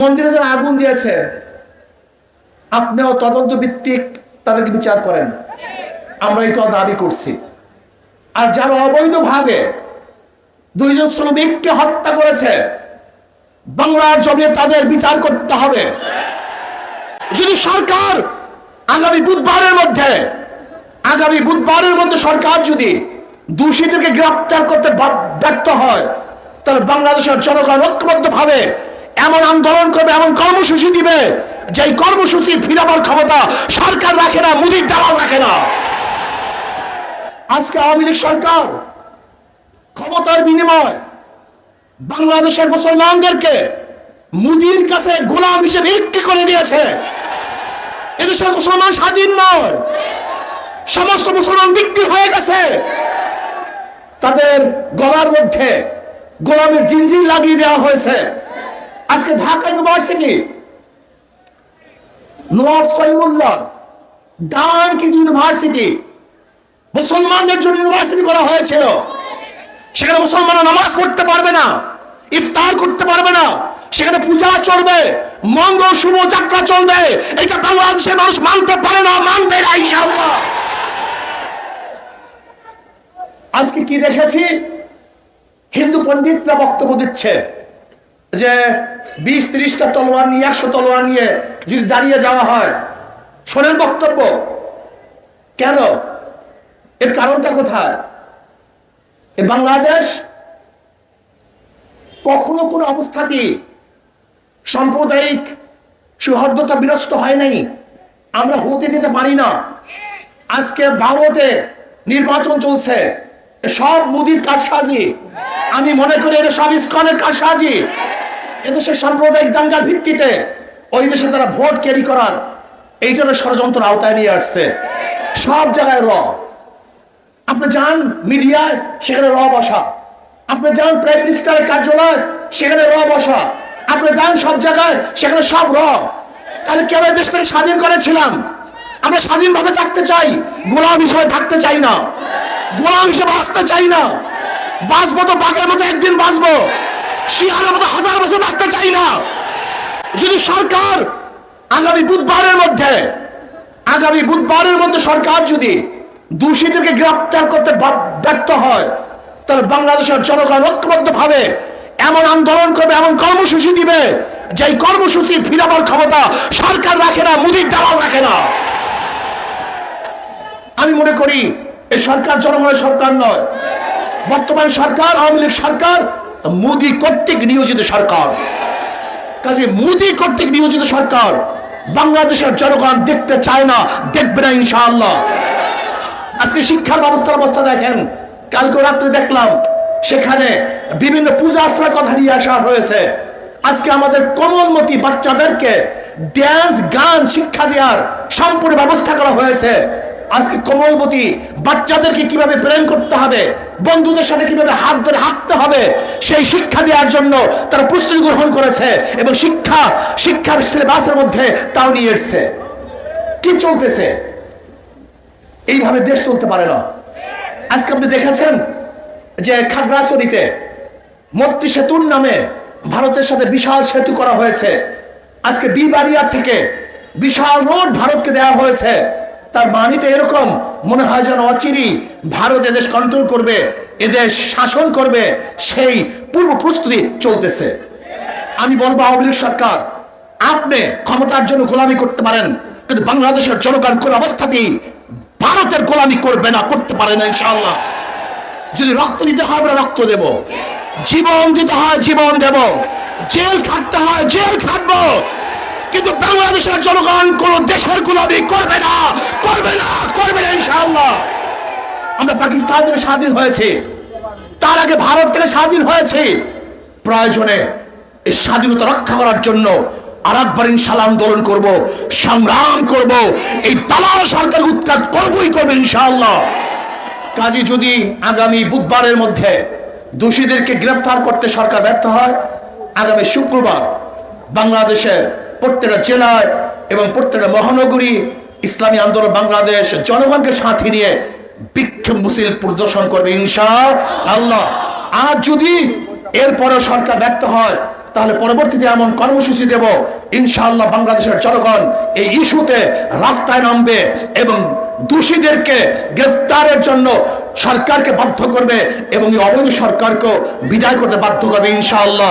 মন্দিরে যারা আগুন দিয়েছে, আপনিও তদন্ত ভিত্তিক তাদেরকে বিচার করেন। আমরা এটা দাবি করছি। আর যারা অবৈধভাবে দুইজন শ্রমিককে হত্যা করেছে বাংলার জমিয়ে তাদের বিচার করতে হবে। যদি সরকার আগামী বুধবারের মধ্যে, আগামী বুধবারের মধ্যে সরকার যদি দোষীদেরকে গ্রেপ্তার করতে ব্যর্থ হয়, তাহলে বাংলাদেশের জনগণ ঐক্যবদ্ধ ভাবে এমন আন্দোলন করবে, এমন কর্মসূচি দিবে যে কর্মসূচি ফিরাবার ক্ষমতা সরকার রাখে না, মুদির দালাল রাখে না। আজকে আওয়ামী লীগ সরকার ক্ষমতার বিনিময় বাংলাদেশের মুসলমানদেরকে মুদির কাছে গোলাম হিসেবে বিক্রি করে দিয়েছে। এদেশের মুসলমান স্বাধীন নয়। সমস্ত মুসলমান বিক্রি হয়ে গেছে। তাদের গলার মধ্যে গোলামের জিনজিন লাগিয়ে দেওয়া হয়েছে। আজকে ঢাকা ইউনিভার্সিটি, নওয়াব সলিমুল্লাহ ডানকি ইউনিভার্সিটি, মুসলমানদের জন্য ইউনিভার্সিটি করা হয়েছিল। সেখানে মুসলমানরা নামাজ পড়তে পারবে না, ইফতার করতে পারবে না, সেখানে পূজা চলবে, মঙ্গল, শুভ যাত্রা চলবে। এটা বাংলাদেশের মানুষ মানতে পারে না, মানবে না, ইনশাআল্লাহ। আজকে কি দেখেছি? হিন্দু পণ্ডিতরা বক্তব্য দিচ্ছে যে বিশ, ত্রিশটা তলোয়ার নিয়ে, একশো তলোয়ার নিয়ে যদি দাঁড়িয়ে যাওয়া হয়, শোনেন বক্তব্য। কেন? এর কারণটা কোথায়? এ বাংলাদেশ কখনো কোনো অবস্থাতেই সাম্প্রদায়িক সৌহার্দ্যতা বিনষ্ট হয় নাই। আমরা হতে দিতে পারি না। আজকে ভারতে নির্বাচন চলছে। সব মুদির কারসাজি। আমি মনে করি এটা সব ইস্কনের কারসাজি। এদেশের সাম্প্রদায়িক দাঙ্গার ভিত্তিতে ওই দেশে তারা ভোট ক্যারি করার এইটার ষড়যন্ত্র আওতায় নিয়ে আসছে। সব জায়গায় র। আপনি যান মিডিয়ায়, সেখানে র বসা। আপনি যান প্রাইম মিনিস্টারের কার্যালয়, সেখানে র বসা। আপনি যান সব জায়গায়, সেখানে সব র। তাহলে কেন এই দেশটাকে স্বাধীন করেছিলাম? আমরা স্বাধীনভাবে থাকতে চাই, গোলাম হিসেবে থাকতে চাই না। গোলাম হিসেবে আসতে চাই না। বাঁচবো তো বাঘের মতো একদিন বাঁচবো। শিয়ালের মতো হাজার বছর বাঁচতে চাই না। যদি সরকার আগামী বুধবারের মধ্যে, আগামী বুধবারের মধ্যে সরকার যদি দোষীদেরকে গ্রেপ্তার করতে ব্যর্থ হয়, তাহলে বাংলাদেশের জনগণ ঐক্যবদ্ধ ভাবে এমন আন্দোলন করবে, এমন কর্মসূচি দিবে যে এই কর্মসূচি ফিরাবার ক্ষমতা সরকার রাখে না, মুদির দালাল রাখে না। আমি মনে করি, এই সরকার জনগণের সরকার নয়। বর্তমান সরকার, আওয়ামী লীগ সরকার মোদী কর্তৃক নিয়োজিত সরকার। কাজে মোদী কর্তৃক নিয়োজিত সরকার বাংলাদেশের জনগণ দেখতে চায় না, দেখবে না ইনশাআল্লাহ। আজকে শিক্ষার ব্যবস্থার অবস্থা দেখেন, কালকে রাত্রে দেখলাম, সেখানে বিভিন্ন পূজা আশ্রয়ের কথা নিয়ে আসা হয়েছে। আজকে আমাদের কোমলমতি বাচ্চাদেরকে ড্যান্স গান, শিক্ষা দেওয়ার সম্পূর্ণ ব্যবস্থা করা হয়েছে। আজকে কোমলমতি বাচ্চাদেরকে কীভাবে প্রেম করতে হবে, বন্ধুদের সাথে কীভাবে হাত ধরে হাঁটতে হবে সেই শিক্ষা দেওয়ার জন্য তারা প্রস্তুতি গ্রহণ করেছে এবং শিক্ষা শিক্ষার সিলেবাসের মধ্যে তাও নিয়ে এসছে। কি চলতেছে? এইভাবে দেশ চলতে পারে না। আজকে আপনি দেখেছেন যে খাগড়াছড়িতে মৈত্রী সেতুর নামে ভারতের সাথে বিশাল সেতু করা হয়েছে। আজকে বিবাড়িয়ার থেকে বিশাল রোড ভারতকে দেওয়া হয়েছে। তার মানিতে এরকম, মনে হয় যেন অচিরি ভারত এদেশ কন্ট্রোল করবে, এদেশ শাসন করবে, সেই পূর্ব প্রস্তুতি চলতেছে। আমি বলব আওয়ামী লীগ সরকার, আপনি ক্ষমতার জন্য গোলামি করতে পারেন, কিন্তু বাংলাদেশের জনগণ কোন অবস্থাতেই ভারতের গোলামি করবে না, করতে পারে না, ইনশাআল্লাহ। যদি রক্ত দিতে হয়, আমরা রক্ত দেব। জীবন দিতে হয়, জীবন দেব। জেল খাটতে হয়, জেল কিন্তু বাংলাদেশের জনগণ কোন দেশের গোলামি করবে না করবে না করবে না ইনশাআল্লাহ। আমরা পাকিস্তান থেকে স্বাধীন হয়েছে। তার আগে ভারত থেকে স্বাধীন হয়েছে। প্রয়োজনে এই স্বাধীনতা রক্ষা করার জন্য আর একবার আন্দোলন করব, সংগ্রাম করব, এই দালাল সরকার উৎখাত করবই করবে ইনশাআল্লাহ। কাজে যদি আগামী বুধবারের মধ্যে দোষীদেরকে গ্রেফতার করতে সরকার ব্যর্থ হয়, আগামী শুক্রবার বাংলাদেশের প্রত্যেকটা জেলায় এবং প্রত্যেকটা মহানগরী ইসলামী আন্দোলন বাংলাদেশ জনগণকে সাথে নিয়ে বিক্ষোভ মুসিল প্রদর্শন করবে ইনশা আল্লাহ। আর যদি এরপরে সরকার ব্যর্থ হয়, তাহলে পরবর্তীতে এমন কর্মসূচি দেব ইনশাআল্লাহ বাংলাদেশের জনগণ এই ইস্যুতে রাস্তায় নামবে এবং দোষীদেরকে গ্রেফতারের জন্য সরকারকে বাধ্য করবে এবং এই অবৈধ সরকারকেও বিদায় করতে বাধ্য করবে ইনশাআল্লাহ